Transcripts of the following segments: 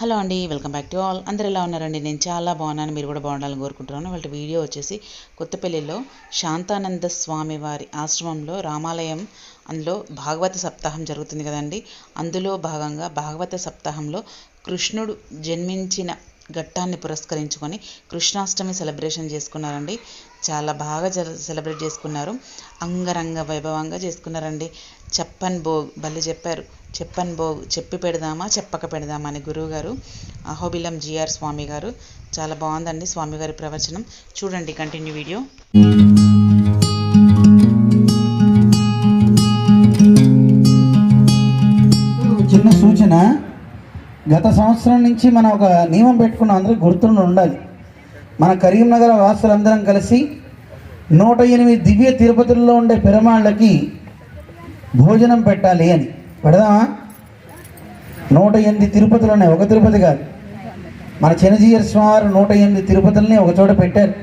Hello అండి welcome back to all. అందరు ఎలా ఉన్నారండి? నేను చాలా బాగున్నాను మీరు కూడా బాగుండాలని కోరుకుంటున్నాను. వాళ్ళ వీడియో వచ్చేసి కొత్తపల్లిలో శాంతానంద స్వామి వారి ఆశ్రమంలో రామాలయం అందులో భాగవత సప్తాహం జరుగుతుంది కదండి. అందులో భాగంగా భాగవత సప్తాహంలో కృష్ణుడు జన్మించిన ఘట్టాన్ని పురస్కరించుకొని కృష్ణాష్టమి సెలబ్రేషన్ చేసుకున్నారండి. చాలా బాగా జ సెలబ్రేట్ చేసుకున్నారు. అంగరంగ వైభవంగా చేసుకున్నారండి. చెప్పన్ భోగ్ భలే చెప్పారు. చెప్పన్ భోగ్ చెప్పి పెడదామా చెప్పక పెడదామా అని గురువుగారు అహోబిలం జిఆర్ స్వామి గారు. చాలా బాగుందండి స్వామివారి ప్రవచనం. చూడండి కంటిన్యూ వీడియో. చిన్న సూచన. గత సంవత్సరం నుంచి మనం ఒక నియమం పెట్టుకున్న. అందరికీ గుర్తుండి ఉండాలి. మన కరీంనగర్ వాసులందరం కలిసి నూట ఎనిమిది దివ్య తిరుపతుల్లో ఉండే పెరమాళ్ళకి భోజనం పెట్టాలి అని. పెడదామా? నూట ఎనిమిది తిరుపతులు ఉన్నాయి. ఒక తిరుపతి కాదు. మన చిన్నజీయర్ స్వామి నూట ఎనిమిది తిరుపతుల్ని ఒకచోట పెట్టారు.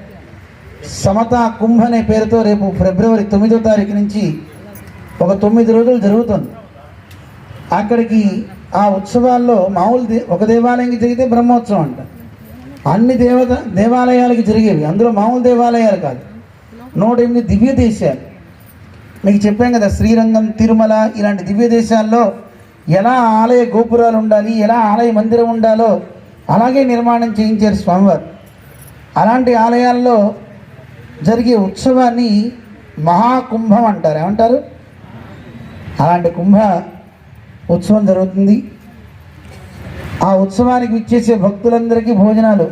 సమత కుంభ అనే పేరుతో రేపు ఫిబ్రవరి తొమ్మిదో తారీఖు నుంచి ఒక తొమ్మిది రోజులు జరుగుతుంది. అక్కడికి ఆ ఉత్సవాల్లో మామూలు ఒక దేవాలయంకి జరిగితే బ్రహ్మోత్సవం అంట. అన్ని దేవత దేవాలయాలకి జరిగేవి. అందులో మామూలు దేవాలయాలు కాదు. నూట ఎనిమిది దివ్య దేశాలు. మీకు చెప్పాం కదా శ్రీరంగం తిరుమల ఇలాంటి దివ్య దేశాల్లో ఎలా ఆలయ గోపురాలు ఉండాలి ఎలా ఆలయ మందిరం ఉండాలో అలాగే నిర్మాణం చేయించారు స్వామివారు. అలాంటి ఆలయాల్లో జరిగే ఉత్సవాన్ని మహాకుంభం అంటారు. ఏమంటారు? అలాంటి కుంభ ఉత్సవం జరుగుతుంది. ఆ ఉత్సవానికి విచ్చేసే భక్తులందరికీ భోజనాలు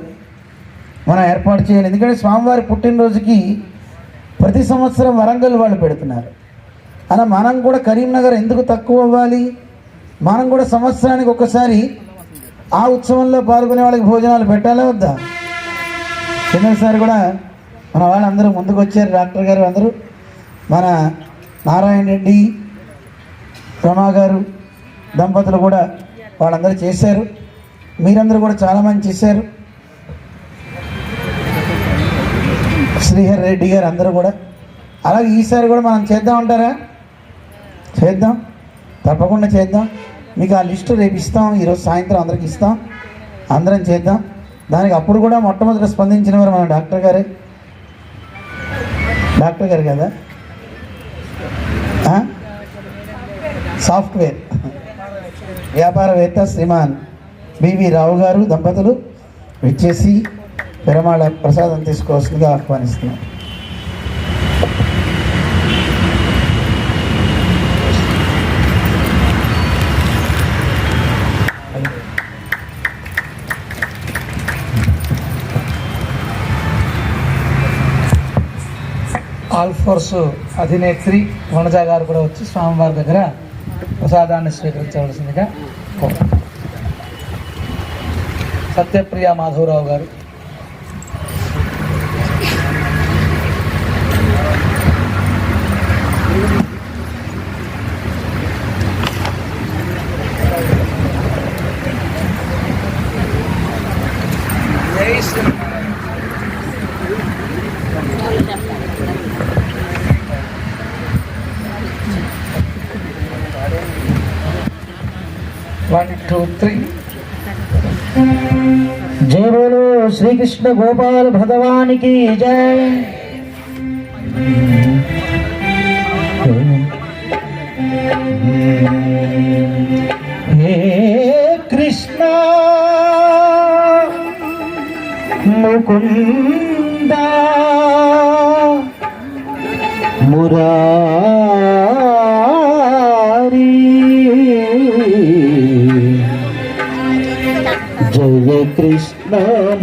మనం ఏర్పాటు చేయాలి. ఎందుకంటే స్వామివారి పుట్టినరోజుకి ప్రతి సంవత్సరం వరంగల్ వాళ్ళు పెడుతున్నారు. అలా మనం కూడా కరీంనగర్ ఎందుకు తక్కువ అవ్వాలి? మనం కూడా సంవత్సరానికి ఒకసారి ఆ ఉత్సవంలో పాల్గొనే వాళ్ళకి భోజనాలు పెట్టాలా వద్దా? కిందసారి కూడా మన వాళ్ళందరూ ముందుకు వచ్చారు. డాక్టర్ గారు అందరూ మన నారాయణ రెడ్డి రమా గారు దంపతులు కూడా వాళ్ళందరూ చేశారు. మీరందరూ కూడా చాలా మంది చేశారు. శ్రీహరి రెడ్డి గారు అందరూ కూడా. అలాగే ఈసారి కూడా మనం చేద్దాం అంటారా? చేద్దాం. తప్పకుండా చేద్దాం. మీకు ఆ లిస్టు రేపు ఇస్తాం. ఈరోజు సాయంత్రం అందరికి ఇస్తాం. అందరం చేద్దాం. దానికి అప్పుడు కూడా మొట్టమొదటి స్పందించిన వారు మన డాక్టర్ గారే. డాక్టర్ గారు కదా? సాఫ్ట్వేర్. వ్యాపారవేత్త శ్రీమాన్. బివి రావు గారు దంపతులు విచ్చేసి పెరమాళ ప్రసాదం తీసుకోవాల్సిందిగా ఆహ్వానిస్తున్నాం. ఆల్ఫోర్స్ అధినేత్రి వనజా గారు కూడా వచ్చి స్వామివారి దగ్గర ప్రసాదాన్ని స్వీకరించవలసిందిగా కోరు సత్యప్రియ మాధవరావు గారు. శ్రీకృష్ణ గోపాల్ భగవానికి జయ హే కృష్ణ ముకుంద మురారి జయ కృష్ణ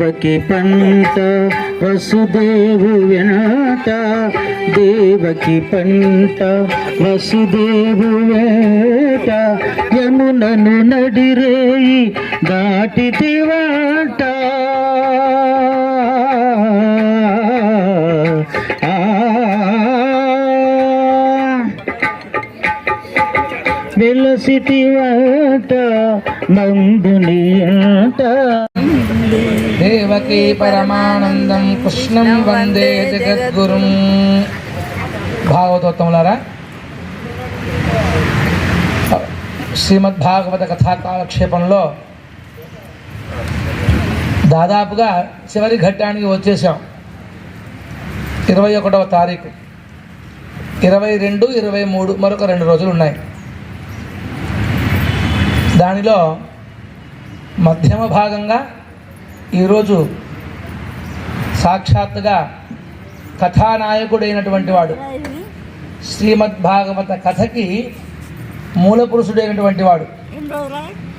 దేవకి పంట వసుదేవు వెనాట దేవకి పంట వసుదేవు వేట యమునను నడిరేయి దాటితివాట. ఆ. వెలసిటివాట నందుని అంట దేవకీ పరమానందం. కృష్ణం వందే జగద్గురుం. భాగవతోత్తములారా శ్రీమద్భాగవత కథా కాలక్షేపంలో దాదాపుగా చివరి ఘట్టానికి వచ్చేసాం ఇరవై ఒకటవ తారీఖు. ఇరవై రెండు ఇరవై మూడు మరొక రెండు రోజులు ఉన్నాయి. దానిలో మధ్యమ భాగంగా ఈరోజు సాక్షాత్తుగా కథానాయకుడైనటువంటి వాడు. శ్రీమద్భాగవత కథకి మూల పురుషుడైనటువంటి వాడు.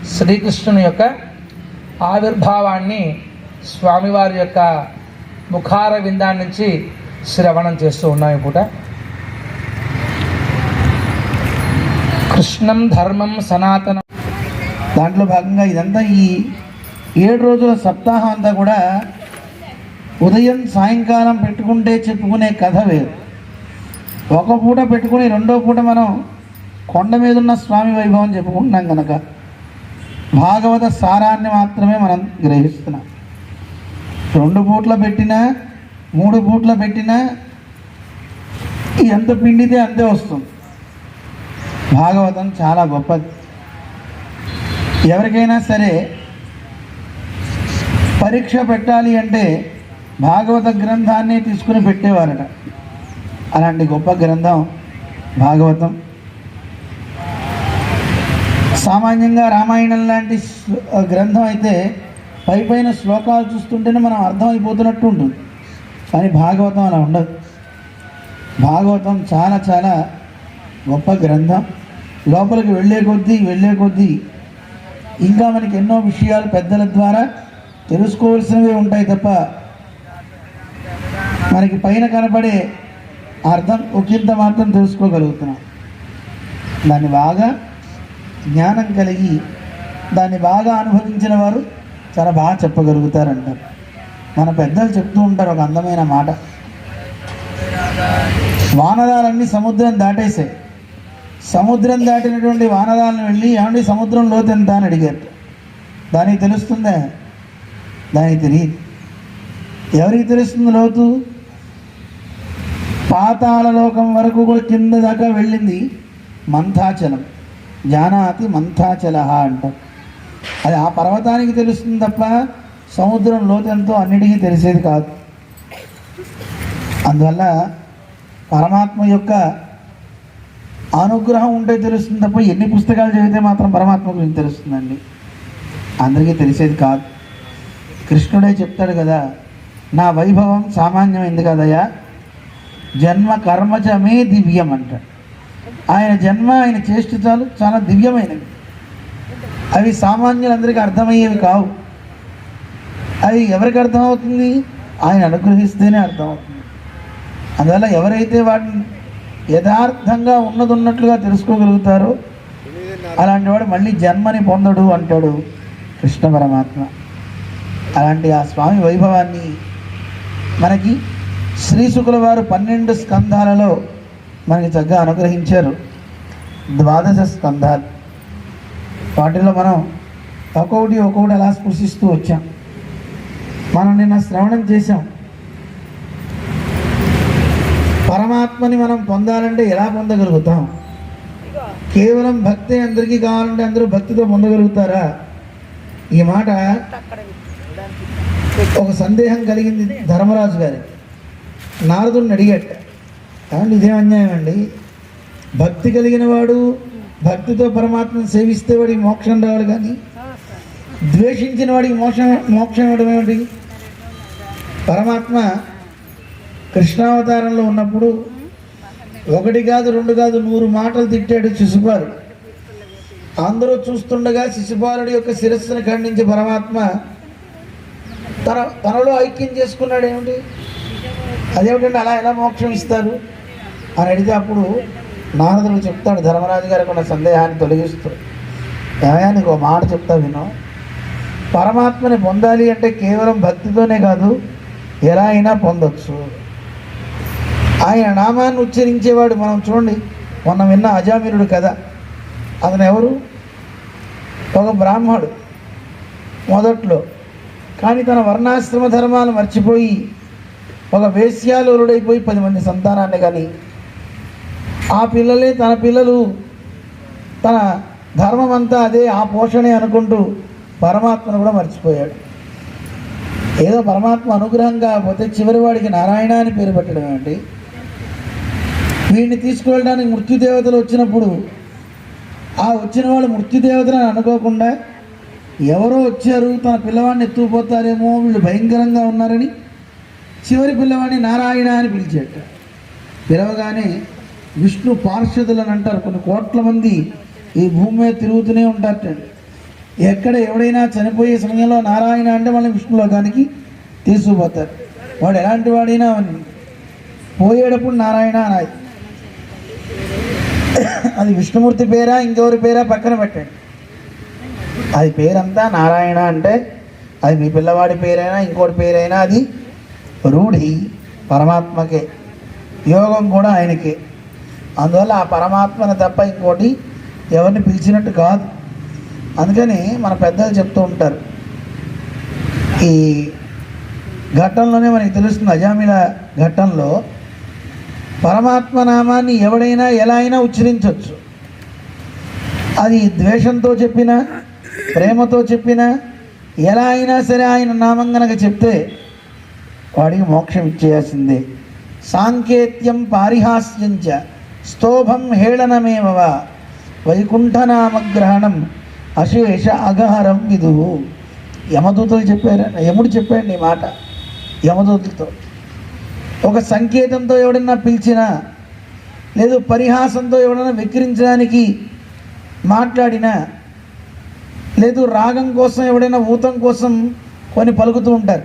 శ్రీకృష్ణుని యొక్క ఆవిర్భావాన్ని స్వామివారి యొక్క ముఖార విందాన్ని నుంచి శ్రవణం చేస్తూ ఉన్నాం పూట. కృష్ణం ధర్మం సనాతనం. దాంట్లో భాగంగా ఇదంతా ఈ ఏడు రోజుల సప్తాహం అంతా కూడా ఉదయం సాయంకాలం పెట్టుకుంటే చెప్పుకునే కథ వేరు. ఒక పూట పెట్టుకుని రెండో పూట మనం కొండ మీద ఉన్న స్వామి వైభవం చెప్పుకుంటున్నాం కనుక భాగవత సారాన్ని మాత్రమే మనం గ్రహిస్తున్నాం. రెండు పూట్ల పెట్టినా మూడు పూట్ల పెట్టినా ఎంత పిండితే అంతే వస్తుంది. భాగవతం చాలా గొప్పది. ఎవరికైనా సరే పరీక్ష పెట్టాలి అంటే భాగవత గ్రంథాన్ని తీసుకుని పెట్టేవారట. అలాంటి గొప్ప గ్రంథం భాగవతం. సామాన్యంగా రామాయణం లాంటి గ్రంథం అయితే పై పైన శ్లోకాలు చూస్తుంటేనే మనం అర్థమైపోతున్నట్టు ఉంటుంది. కానీ భాగవతం అలా ఉండదు. భాగవతం చాలా చాలా గొప్ప గ్రంథం. లోపలికి వెళ్ళే కొద్దీ వెళ్ళే కొద్దీ ఇంకా మనకి ఎన్నో విషయాలు పెద్దల ద్వారా తెలుసుకోవాల్సినవి ఉంటాయి తప్ప మనకి పైన కనపడే అర్థం ఒకంత మాత్రం తెలుసుకోగలుగుతున్నాం. దాన్ని బాగా జ్ఞానం కలిగి దాన్ని బాగా అనుభవించిన వారు చాలా బాగా చెప్పగలుగుతారంటారు మన పెద్దలు చెప్తూ ఉంటారు ఒక అందమైన మాట. వానరాలన్నీ సముద్రం దాటేసాయి సముద్రం దాటినటువంటి వానరాలను వెళ్ళి ఏమండి సముద్రం లోతెంత అని అడిగారు. దానికి తెలుస్తుందా? దానికి తెలియదు ఎవరికి తెలుస్తుంది లోతు? పాతాల లోకం వరకు కూడా కింద దాకా వెళ్ళింది మంథాచలం. జానాతి మంథాచల అంటారు అది ఆ పర్వతానికి తెలుస్తుంది తప్ప సముద్రం లోతు అన్నిటికీ తెలిసేది కాదు. అందువల్ల పరమాత్మ యొక్క అనుగ్రహం ఉంటే తెలుస్తుంది తప్ప ఎన్ని పుస్తకాలు చదివితే మాత్రం పరమాత్మ గురించి తెలుస్తుందండి. అందరికీ తెలిసేది కాదు. కృష్ణుడే చెప్తాడు కదా నా వైభవం సామాన్యమైంది కదయ్యా. జన్మ కర్మచమే దివ్యం అంటాడు. ఆయన జన్మ ఆయన చేష్టితాలు చాలా దివ్యమైనవి అవి సామాన్యులందరికీ అర్థమయ్యేవి కావు. అవి ఎవరికి అర్థమవుతుంది? ఆయన అనుగ్రహిస్తేనే అర్థమవుతుంది. అందువల్ల ఎవరైతే వాటిని యథార్థంగా ఉన్నది ఉన్నట్లుగా తెలుసుకోగలుగుతారో అలాంటి వాడు మళ్ళీ జన్మని పొందడు అంటాడు కృష్ణ పరమాత్మ. అలాంటి ఆ స్వామి వైభవాన్ని మనకి శ్రీశుకుల వారు పన్నెండు స్కంధాలలో మనకి చక్కగా అనుగ్రహించారు. ద్వాదశ స్కంధాలు. వాటిలో మనం ఒక్కొక్కటి ఒక్కొక్కటి అలా స్పృశిస్తూ వచ్చాం. మనం నిన్న శ్రవణం చేశాం. పరమాత్మని మనం పొందాలంటే ఎలా పొందగలుగుతాం? కేవలం భక్తే అందరికీ కావాలంటే అందరూ భక్తితో పొందగలుగుతారా? ఈ మాట ఒక సందేహం కలిగింది ధర్మరాజు గారి. నారదుడిని అడిగట ఏమండి ఇదేం అన్యాయం అండి. భక్తి కలిగిన వాడు భక్తితో పరమాత్మను సేవిస్తే వాడికి మోక్షం రావాలి కానీ ద్వేషించిన వాడికి మోక్షం మోక్షం ఇవ్వడం ఏమిటి? పరమాత్మ కృష్ణావతారంలో ఉన్నప్పుడు ఒకటి కాదు రెండు కాదు నూరు మాటలు తిట్టాడు శిశుపాలు అందరూ చూస్తుండగా శిశుపాలుడి యొక్క శిరస్సును ఖండించి పరమాత్మ తన తనలో ఐక్యం చేసుకున్నాడు ఏమిటి? అదేమిటండి అలా ఎలా మోక్షం ఇస్తారు? అని అడిగితే అప్పుడు నారదుడు చెప్తాడు ధర్మరాజు గారికి ఉన్న సందేహాన్ని తొలగిస్తూ ఏమయ్యా నీకు ఒక మాట చెప్తా విను. పరమాత్మని పొందాలి అంటే కేవలం భక్తితోనే కాదు ఎలా అయినా పొందొచ్చు. ఆయన నామాన్ని ఉచ్చరించేవాడు మనం చూడండి మొన్న విన్న అజామీరుడు కథ. అతను ఎవరు? ఒక బ్రాహ్మడు. మొదట్లో కానీ తన వర్ణాశ్రమ ధర్మాలు మర్చిపోయి ఒక వేశ్యాలోరుడైపోయి పది మంది సంతానాన్ని కానీ ఆ పిల్లలే తన పిల్లలు తన ధర్మం అంతా అదే ఆ పోషణే అనుకుంటూ పరమాత్మను కూడా మర్చిపోయాడు. ఏదో పరమాత్మ అనుగ్రహం కాకపోతే చివరివాడికి నారాయణ అని పేరు పెట్టడం ఏమిటి? వీడిని తీసుకువెళ్ళడానికి మృత్యుదేవతలు వచ్చినప్పుడు ఆ వచ్చిన వాళ్ళు మృత్యుదేవతలను అనుకోకుండా ఎవరో వచ్చారు తన పిల్లవాడిని ఎత్తుకుపోతారేమో వీళ్ళు భయంకరంగా ఉన్నారని చివరి పిల్లవాడిని నారాయణ అని పిలిచేట. పిలవగానే విష్ణు పార్షదులు అని అంటారు కొన్ని కోట్ల మంది ఈ భూమి మీద తిరుగుతూనే ఉంటారట. ఎక్కడ ఎవడైనా చనిపోయే సమయంలో నారాయణ అంటే వాళ్ళని విష్ణులోకానికి తీసుకుపోతారు. వాడు ఎలాంటి వాడైనా పోయేటప్పుడు నారాయణ అని అది విష్ణుమూర్తి పేరా ఇంకెవరి పేరా పక్కన పెట్టండి. అది పేరంతా నారాయణ అంటే అది మీ పిల్లవాడి పేరైనా ఇంకోటి పేరైనా అది రూఢి పరమాత్మకే. యోగం కూడా ఆయనకే. అందువల్ల ఆ పరమాత్మను తప్ప ఇంకోటి ఎవరిని పిలిచినట్టు కాదు. అందుకని మన పెద్దలు చెప్తూ ఉంటారు. ఈ ఘట్టంలోనే మనకి తెలుస్తుంది అజామిల ఘట్టంలో పరమాత్మ నామాన్ని ఎవడైనా ఎలా అయినా ఉచ్చరించవచ్చు అది ద్వేషంతో చెప్పినా ప్రేమతో చెప్పినా ఎలా అయినా సరే ఆయన నామం గనక చెప్తే వాడికి మోక్షం ఇచ్చేయాల్సిందే. సాంకేత్యం పారిహాస్యంచ స్తోభం హేళనమేవ వైకుంఠనామగ్రహణం అశేష అగహరం విదువు యమదూతలు చెప్పారు? యముడు చెప్పాడు ఈ మాట యమదూతలతో. ఒక సంకేతంతో ఎవడన్నా పిలిచినా లేదు పరిహాసంతో ఎవడన్నా విక్రించడానికి మాట్లాడినా లేదు రాగం కోసం ఎవడైనా ఊతం కోసం కొన్ని పలుకుతూ ఉంటారు.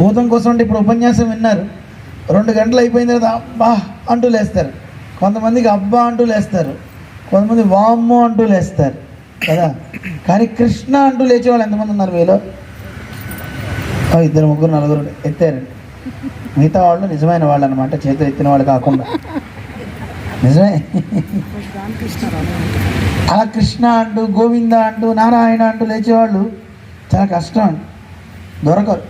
ఊతం కోసం అంటే ఇప్పుడు ఉపన్యాసం విన్నారు. రెండు గంటలు అయిపోయిన తర్వాత అబ్బా అంటూ లేస్తారు. కొంతమందికి అబ్బా అంటూ లేస్తారు. కొంతమంది వామ్మ అంటూ లేస్తారు. కదా? కానీ కృష్ణ అంటూ లేచే వాళ్ళు ఎంతమంది ఉన్నారు మీలో? ఇద్దరు ముగ్గురు నలుగురు ఎత్తారు. మిగతా వాళ్ళు నిజమైన వాళ్ళు అనమాట చేతులు ఎత్తిన వాళ్ళు కాకుండా. నిజమే. అలా కృష్ణ అంటూ గోవింద అంటూ నారాయణ అంటూ లేచేవాళ్ళు చాలా కష్టం దొరకరు.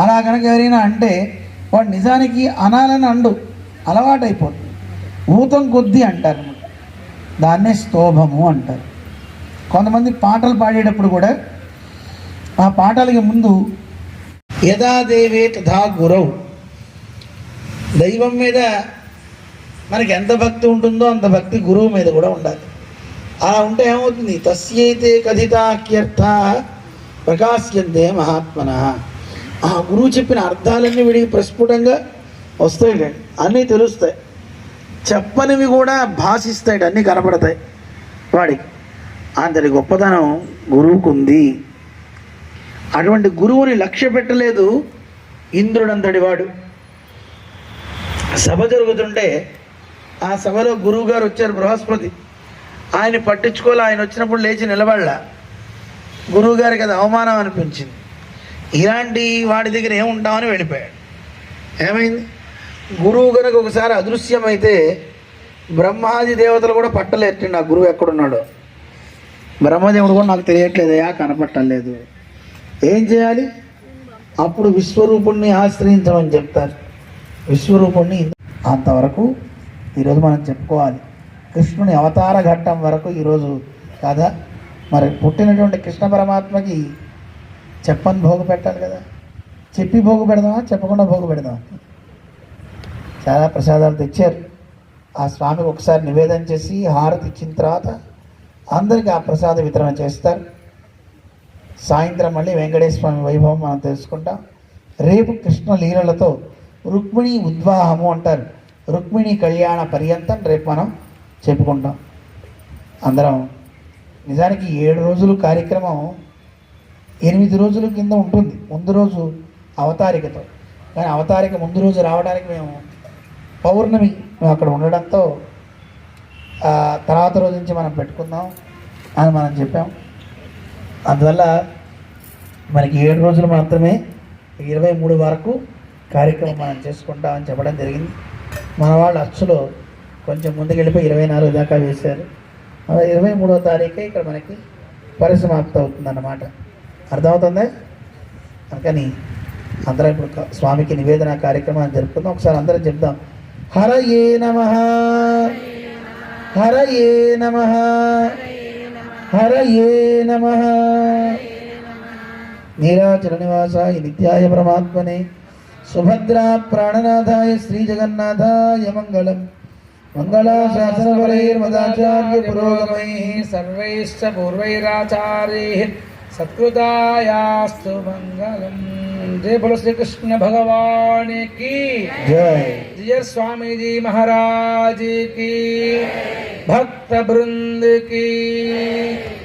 అలా కనుక ఎవరైనా అంటే వాడు నిజానికి అనాలని అండు అలవాటైపోతుంది. ఊతం కొద్దీ అంటారు. దాన్నే స్తోభము అంటారు. కొంతమంది పాటలు పాడేటప్పుడు కూడా ఆ పాటలకి ముందు యథాదేవే తథా గురవు దైవం మీద మనకి ఎంత భక్తి ఉంటుందో అంత భక్తి గురువు మీద కూడా ఉండాలి. అలా ఉంటే ఏమవుతుంది? తస్యైతే కథితాఖ్యర్థ ప్రకాశ్యంతే మహాత్మన. ఆ గురువు చెప్పిన అర్థాలన్నీ వీడికి ప్రస్ఫుటంగా వస్తాయి అన్నీ తెలుస్తాయి. చెప్పనివి కూడా భాషిస్తాయి అన్నీ కనపడతాయి వాడికి. అంతటి గొప్పతనం గురువుకు ఉంది అటువంటి గురువుని లక్ష్య పెట్టలేదు ఇంద్రుడంతటి వాడు. సభ జరుగుతుంటే ఆ సభలో గురువు గారు వచ్చారు బృహస్పతి. ఆయన పట్టించుకోలే ఆయన వచ్చినప్పుడు లేచి నిలబడలా. గురువు గారికి అది అవమానం అనిపించింది. ఇలాంటి వాడి దగ్గర ఏముంటామని వెళ్ళిపోయాడు. ఏమైంది? గురువు కనుక ఒకసారి అదృశ్యమైతే బ్రహ్మాది దేవతలు కూడా పట్టలేటండి ఆ గురువు ఎక్కడున్నాడో. బ్రహ్మదేవుడు కూడా నాకు తెలియట్లేదయా కనపట్టలేదు ఏం చేయాలి? అప్పుడు విశ్వరూపుణ్ణి ఆశ్రయించమని చెప్తారు. విశ్వరూపుణ్ణి అంతవరకు ఈరోజు మనం చెప్పుకోవాలి. కృష్ణుని అవతార ఘట్టం వరకు ఈరోజు కథ మరి పుట్టినటువంటి కృష్ణ పరమాత్మకి చెప్పని భోగు పెట్టాలి కదా. చెప్పి భోగు పెడదామా? చెప్పకుండా భోగు పెడదామా? చాలా ప్రసాదాలు తెచ్చారు. ఆ స్వామికి ఒకసారి నివేదన చేసి హారతి ఇచ్చిన తర్వాత అందరికీ ఆ ప్రసాద వితరణ చేస్తారు. సాయంత్రం మళ్ళీ వెంకటేశ్వర స్వామి వైభవం మనం తెలుసుకుంటాం. రేపు కృష్ణ లీలలతో రుక్మిణి ఉద్వాహము అంటారు. రుక్మిణి కళ్యాణ పర్యంతం రేపు మనం చెప్పుకుంటాం. అందరం నిజానికి ఏడు రోజులు కార్యక్రమం ఎనిమిది రోజుల కింద ఉంటుంది. ముందు రోజు అవతారికతో. కానీ అవతారిక ముందు రోజు రావడానికి మేము పౌర్ణమి మేము అక్కడ ఉండడంతో తర్వాత రోజు నుంచి మనం పెట్టుకుందాం అని మనం చెప్పాం. అందువల్ల మనకి ఏడు రోజులు మాత్రమే ఇరవై మూడు వరకు కార్యక్రమం మనం చేసుకుంటామని చెప్పడం జరిగింది. మన వాళ్ళు అచ్చులో కొంచెం ముందుకెళ్ళిపోయి ఇరవై నాలుగు దాకా వేశారు. ఇరవై మూడో తారీఖే ఇక్కడ మనకి పరిసమాప్తి అవుతుందన్నమాట. అర్థమవుతుందా? అందుకని అందరం ఇప్పుడు స్వామికి నివేదన కార్యక్రమాన్ని జరుపుకుందాం. ఒకసారి అందరం చెప్దాం. హర ఏ నమ. హర ఏ నమ. హర ఏ నమ. నీరాచల నివాసాయ నిత్యాయ పరమాత్మనే. సుభద్రా ప్రాణనాథాయ శ్రీ జగన్నాథాయ మంగళం. मङ्गलाशासनपरैर्मदाचार्यपुरोगमैः सर्वैश्च पूर्वैराचार्यैः सत्कृतायास्तु मंगलम जय बोलो श्री कृष्ण भगवान की। जय। जय स्वामी जी महाराज की। भक्त वृंद की।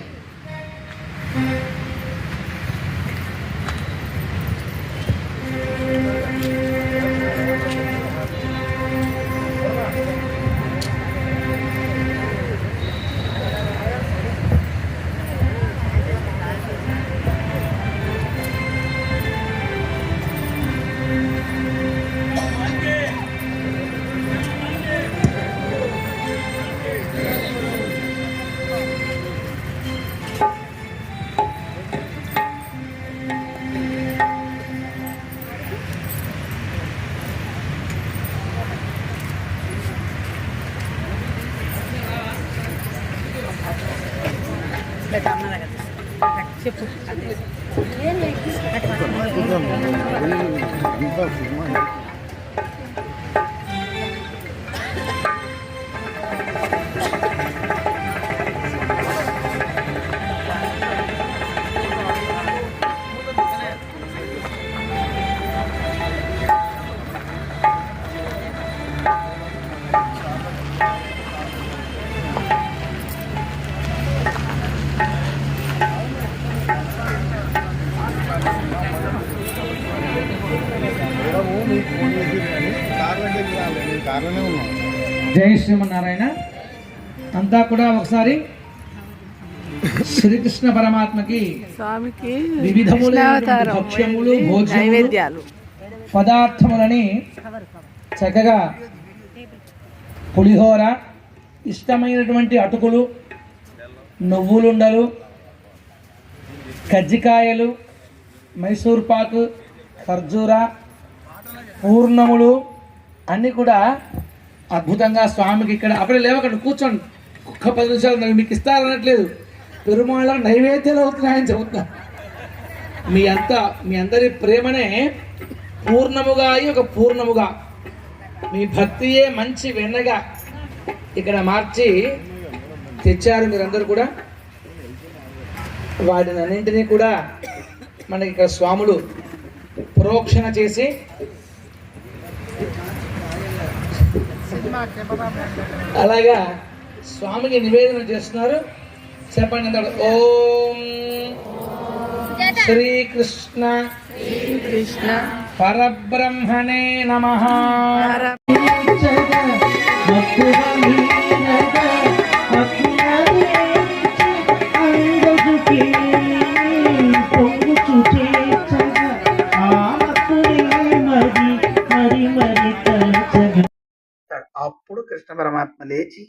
కార్లోనే జై శ్రీమన్నారాయణ. అంతా కూడా ఒకసారి శ్రీకృష్ణ పరమాత్మకి స్వామికి భక్ష్యములు నైవేద్యాలు. పదార్థములని చక్కగా పులిహోర ఇష్టమైనటువంటి అటుకులు నువ్వులుండలు కజ్జికాయలు మైసూర్ పాకు ఖర్జూర పూర్ణములు అన్నీ కూడా అద్భుతంగా స్వామికి ఇక్కడ అప్పుడే లేవకండి కూర్చోండి. ఒక్క పది నిమిషాలు నాకు మీకు ఇస్తారనట్లేదు. పెరుమాళ నైవేద్యాలు అవుతున్నాయని చెబుతున్నా. మీ అంత మీ అందరి ప్రేమనే పూర్ణముగా అయి ఒక పూర్ణముగా. మీ భక్తియే మంచి వెన్నగా ఇక్కడ మార్చి తెచ్చారు మీరందరూ కూడా. వాటిని అన్నింటినీ కూడా మనకి ఇక్కడ స్వాములు ప్రోక్షణ చేసి అలాగా స్వామికి నివేదన చేస్తున్నారు. చెప్పండి అంటాడు ఓం శ్రీకృష్ణ కృష్ణ పరబ్రహ్మణే నమ. అప్పుడు కృష్ణ పరమాత్మ లేచి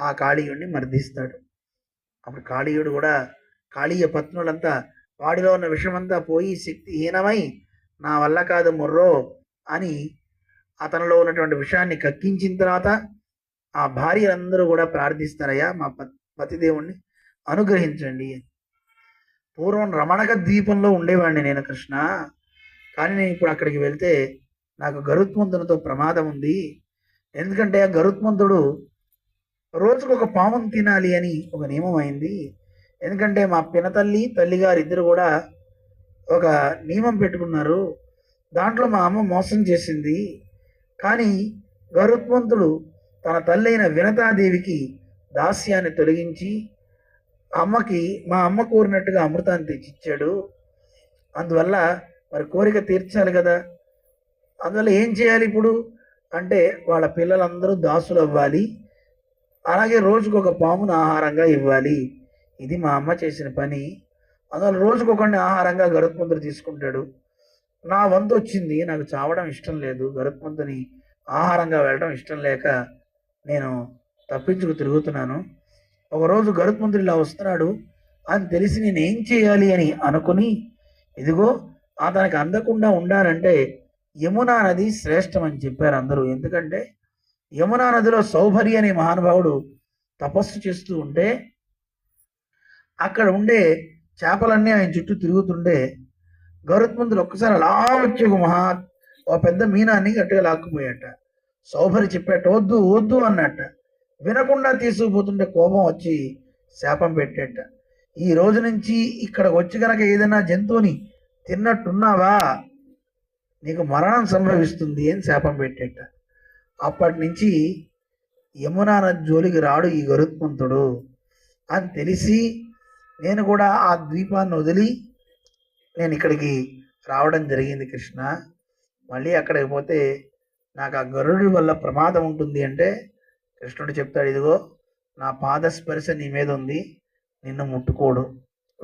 ఆ కాళీయుడిని మర్దిస్తాడు. అప్పుడు కాళీయుడు కూడా కాళీయ పత్నులంతా వాడిలో ఉన్న విషమంతా పోయి శక్తిహీనమై నా వల్ల కాదు ముర్రో అని అతనిలో ఉన్నటువంటి విషయాన్ని కక్కించిన తర్వాత ఆ భార్యలందరూ కూడా ప్రార్థిస్తారయ్యా మా పతిదేవుణ్ణి అనుగ్రహించండి. పూర్వం రమణక ద్వీపంలో ఉండేవాడిని నేను కృష్ణ. కానీ నేను ఇప్పుడు అక్కడికి వెళ్తే నాకు గరుత్మంతునితో ప్రమాదం ఉంది. ఎందుకంటే ఆ గరుత్మంతుడు రోజుకు ఒక పామును తినాలి అని ఒక నియమం అయింది. ఎందుకంటే మా పినతల్లి తల్లిగారు ఇద్దరు కూడా ఒక నియమం పెట్టుకున్నారు. దాంట్లో మా అమ్మ మోసం చేసింది. కానీ గరుత్మంతుడు తన తల్లి అయిన వినతాదేవికి దాస్యాన్ని తొలగించి అమ్మకి మా అమ్మ కోరినట్టుగా అమృతాన్ని తెచ్చిచ్చాడు. అందువల్ల మరి కోరిక తీర్చాలి కదా. అందువల్ల ఏం చేయాలి ఇప్పుడు? అంటే వాళ్ళ పిల్లలందరూ దాసులు అవ్వాలి. అలాగే రోజుకు ఒక పామును ఆహారంగా ఇవ్వాలి. ఇది మా అమ్మ చేసిన పని. అందువల్ల రోజుకొకడిని ఆహారంగా గరుత్మంతుడు తీసుకుంటాడు. నా వంతు వచ్చింది. నాకు చావడం ఇష్టం లేదు. గరుత్మంతుని ఆహారంగా వెళ్ళడం ఇష్టం లేక నేను తప్పించుకు తిరుగుతున్నాను. ఒకరోజు గరుత్మంతుడు ఇలా వస్తున్నాడు. అని తెలిసి నేను ఏం చేయాలి అని అనుకుని ఇదిగో అతనికి అందకుండా ఉండాలంటే యమునా నది శ్రేష్టం అని చెప్పారు అందరూ. ఎందుకంటే యమునా నదిలో సౌభరి అనే మహానుభావుడు తపస్సు చేస్తూ ఉంటే అక్కడ ఉండే చేపలన్నీ ఆయన చుట్టూ తిరుగుతుంటే గౌరత్మంతులు ఒక్కసారి అలా వచ్చి ఒక మహా ఒక పెద్ద మీనాన్ని గట్టిగా లాక్కుపోయాట. సౌభరి చెప్పాట వద్దు వద్దు అన్నట్ట. వినకుండా తీసుకుపోతుంటే కోపం వచ్చి శాపం పెట్టేట. ఈ రోజు నుంచి ఇక్కడ వచ్చి కనుక ఏదైనా జంతువుని తిన్నట్టున్నావా? నీకు మరణం సంభవిస్తుంది అని శాపం పెట్టేట. అప్పటి నుంచి యమునా నది జోలికి రాడు ఈ గరుత్మంతుడు అని తెలిసి నేను కూడా ఆ ద్వీపాన్ని వదిలి నేను ఇక్కడికి రావడం జరిగింది కృష్ణ. మళ్ళీ అక్కడికి పోతే నాకు ఆ గరుడి వల్ల ప్రమాదం ఉంటుంది అంటే కృష్ణుడు చెప్తాడు ఇదిగో నా పాదస్పర్శ నీ మీద ఉంది నిన్ను ముట్టుకోడు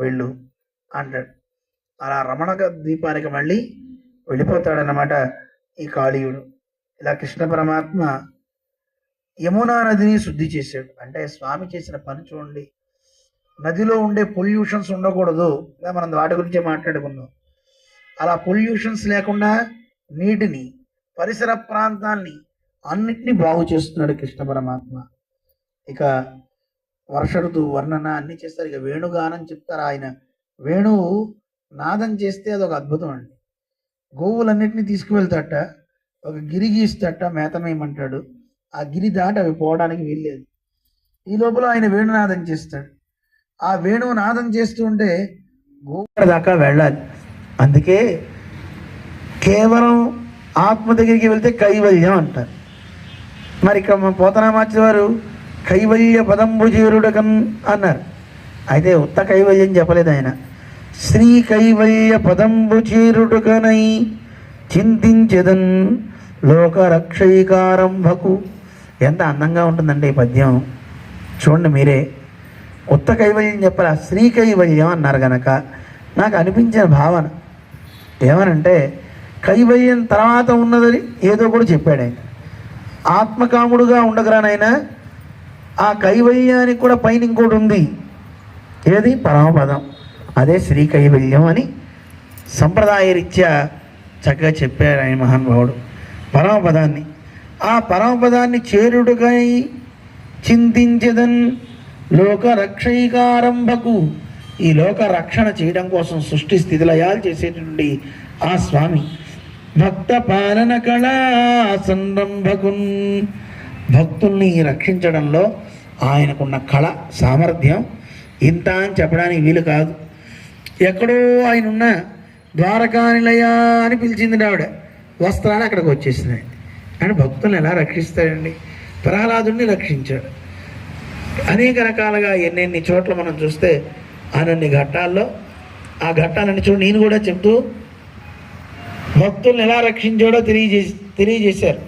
వెళ్ళు అంటాడు. అలా రమణక ద్వీపానికి మళ్ళీ వెళ్ళిపోతాడనమాట ఈ కాళీయుడు. ఇలా కృష్ణ పరమాత్మ యమునా నదిని శుద్ధి చేశాడు. అంటే స్వామి చేసిన పని చూడండి. నదిలో ఉండే పొల్యూషన్స్ ఉండకూడదు. ఇలా మనం వాటి గురించే మాట్లాడుకుందాం. అలా పొల్యూషన్స్ లేకుండా నీటిని పరిసర ప్రాంతాన్ని అన్నిటినీ బాగు చేస్తున్నాడు కృష్ణ పరమాత్మ. ఇక వర్ష ఋతువు వర్ణన అన్ని చేస్తారు. ఇక వేణుగానం చెప్తారు ఆయన. వేణువు నాదం చేస్తే అదొక అద్భుతం అండి. గోవులన్నిటిని తీసుకువెళ్తాట ఒక గిరి గీస్తాట మేతమేయమంటాడు. ఆ గిరి దాటి అవి పోవడానికి వీల్లేదు. ఈ లోపల ఆయన వేణునాదం చేస్తాడు. ఆ వేణువు నాదం చేస్తూ ఉంటే గోవుల దాకా వెళ్ళాలి. అందుకే కేవలం ఆత్మ దగ్గరికి వెళ్తే కైవల్యం అంటారు. మరి ఇక్కడ మన పోతనామాచి వారు కైవల్య పదంబు అన్నారు. అయితే ఉత్త కైవల్యం చెప్పలేదు ఆయన. శ్రీ కైవల్య పదంబు చీరుడుకనై చింతించదన్ లోకరక్షైకారంభకు ఎంత అందంగా ఉంటుందండి ఈ పద్యం. చూడండి మీరే. కొత్త కైవల్యం చెప్పాలి? శ్రీ కైవల్యం అన్నారు గనక. నాకు అనిపించిన భావన ఏమనంటే కైవల్యం తర్వాత ఉన్నదని ఏదో కూడా చెప్పాడు ఆయన. ఆత్మకాముడుగా ఉండగరానైనా ఆ కైవల్యానికి కూడా పైన ఇంకోటి ఉంది. ఏది? పరమపదం. అదే శ్రీ కైవల్యం అని సంప్రదాయ రీత్యా చక్కగా చెప్పారు ఆయన మహానుభావుడు పరమపదాన్ని. ఆ పరమపదాన్ని చేరుడుగై చింతించదన్ లోక రక్షైకారంభకు ఈ లోక రక్షణ చేయడం కోసం సృష్టి స్థితిలయాలు చేసేటువంటి ఆ స్వామి. భక్త పాలన కళా సంరంభకున్. భక్తుల్ని రక్షించడంలో ఆయనకున్న కళ సామర్థ్యం ఇంత అని చెప్పడానికి వీలు కాదు. ఎక్కడో ఆయన ఉన్న ద్వారకానిలయా అని పిలిచింది ఆవిడ. వస్త్రాలు అక్కడికి వచ్చేసినాయి. ఆయన భక్తులను ఎలా రక్షిస్తాడండి? ప్రహ్లాదుని రక్షించాడు. అనేక రకాలుగా ఎన్నెన్ని చోట్ల మనం చూస్తే అనన్ని ఘట్టాల్లో ఆ ఘట్టాలన్నీ చూడు నేను కూడా చెప్తూ భక్తుల్ని ఎలా రక్షించాడో తెలియజేసి తెలియజేశారు.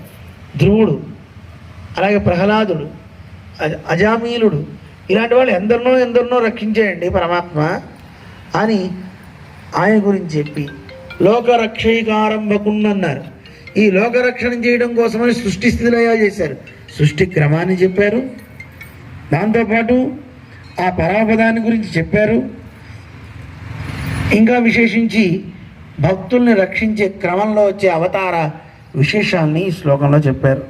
ధ్రువుడు అలాగే ప్రహ్లాదుడు అజ- అజామీలుడు ఇలాంటి వాళ్ళు ఎందరినో ఎందరినో రక్షించాయండి పరమాత్మ. అని ఆయన గురించి చెప్పి లోకరక్షైకారంభకున్నన్నారు ఈ లోకరక్షణ చేయడం కోసమని సృష్టి స్థితిలయా చేశారు. సృష్టి క్రమాన్ని చెప్పారు. దాంతోపాటు ఆ పరాపదాన్ని గురించి చెప్పారు. ఇంకా విశేషించి భక్తుల్ని రక్షించే క్రమంలో వచ్చే అవతార విశేషాన్ని ఈ శ్లోకంలో చెప్పారు.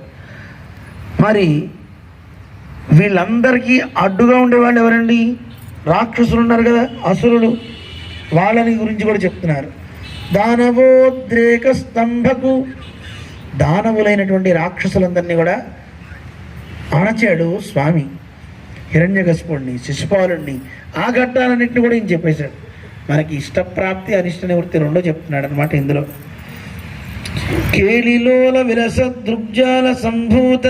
మరి వీళ్ళందరికీ అడ్డుగా ఉండేవాళ్ళు ఎవరండి? రాక్షసులు ఉన్నారు కదా అసురుడు వాళ్ళని గురించి కూడా చెప్తున్నారు. దానవోద్రేక స్తంభకు దానవులైనటువంటి రాక్షసులందరినీ కూడా అణచాడు స్వామి హిరణ్యకశిపుడిని శిశుపాలుడిని ఆ ఘట్టాలన్నింటినీ కూడా ఈయన చెప్పేశాడు. మనకి ఇష్టప్రాప్తి అనిష్ట నివృత్తి రెండో చెప్తున్నాడు అనమాట ఇందులో. కేళిలోల విరస దృగ్జాల సంభూత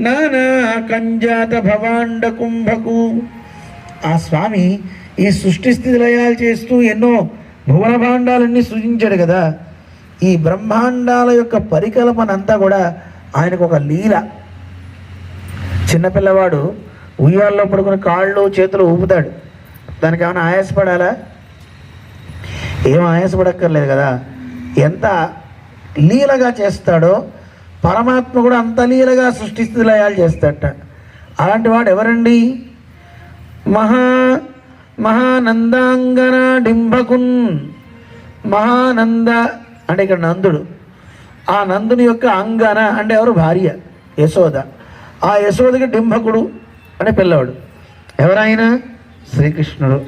నానా కంజాత భవాండ కుంభకు ఆ స్వామి ఈ సృష్టి స్థితి లయాలు చేస్తూ ఎన్నో భువన భాండాలన్నీ సృజించాడు కదా. ఈ బ్రహ్మాండాల యొక్క పరికల్పన అంతా కూడా ఆయనకు ఒక లీల. చిన్నపిల్లవాడు ఉయ్యాల్లో పడుకుని కాళ్ళు చేతులు ఊపుతాడు. దానికి ఏమైనా ఆయాసపడాలా? ఏం ఆయాసపడక్కర్లేదు కదా. ఎంత లీలగా చేస్తాడో పరమాత్మ కూడా అంత లీలగా సృష్టి స్థితి లయాలు చేస్తాడట. అలాంటి వాడు ఎవరండి? మహా మహానందాంగనా డింబకున్ మహానంద అంటే ఇక్కడ నందుడు. ఆ నందుని యొక్క అంగన అంటే ఎవరు? భార్య యశోద. ఆ యశోదకి డింభకుడు అనే పిల్లవాడు. ఎవరైనా? శ్రీకృష్ణుడు.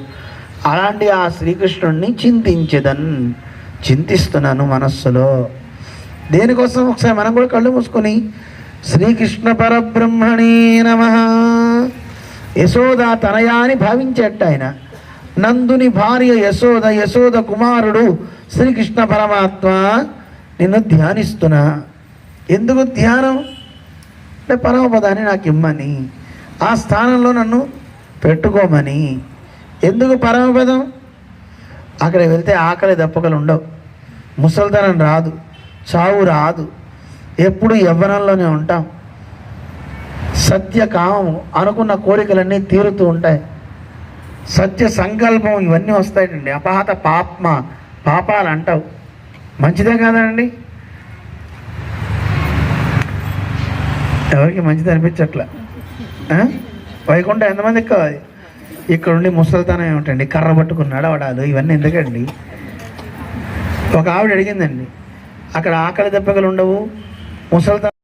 అలాంటి ఆ శ్రీకృష్ణుడిని చింతించదన్ చింతిస్తున్నాను మనస్సులో. దేనికోసం? ఒకసారి మనం కూడా కళ్ళు మూసుకొని శ్రీకృష్ణ పరబ్రహ్మణే నమ. యశోద తనయా అని భావించేట ఆయన. నందుని భార్య యశోద యశోద కుమారుడు శ్రీకృష్ణ పరమాత్మ నిన్ను ధ్యానిస్తున్నా. ఎందుకు ధ్యానం? అంటే పరమపదాన్ని నాకు ఇమ్మని. ఆ స్థానంలో నన్ను పెట్టుకోమని. ఎందుకు పరమపదం? అక్కడ వెళ్తే ఆకలి దప్పకలు ఉండవు. ముసల్తనం రాదు. చావు రాదు. ఎప్పుడు యవ్వనంలోనే ఉంటాం. సత్యకామము అనుకున్న కోరికలన్నీ తీరుతూ ఉంటాయి. సత్య సంకల్పం ఇవన్నీ వస్తాయండి. అపాత పాప్మ పాపాలు అంటావు. మంచిదే కాదండి. ఎవరికి మంచిది అనిపించట్లా. వైకుంఠం ఎంతమందికి కావాలి? ఇక్కడ ఉండి ముసలితనం ఏమిటండి? కర్ర పట్టుకుని నడవడాలు ఇవన్నీ ఎందుకండి? ఒక ఆవిడ అడిగిందండి అక్కడ ఆకలి దెబ్బకలు ఉండవు ముసలితనం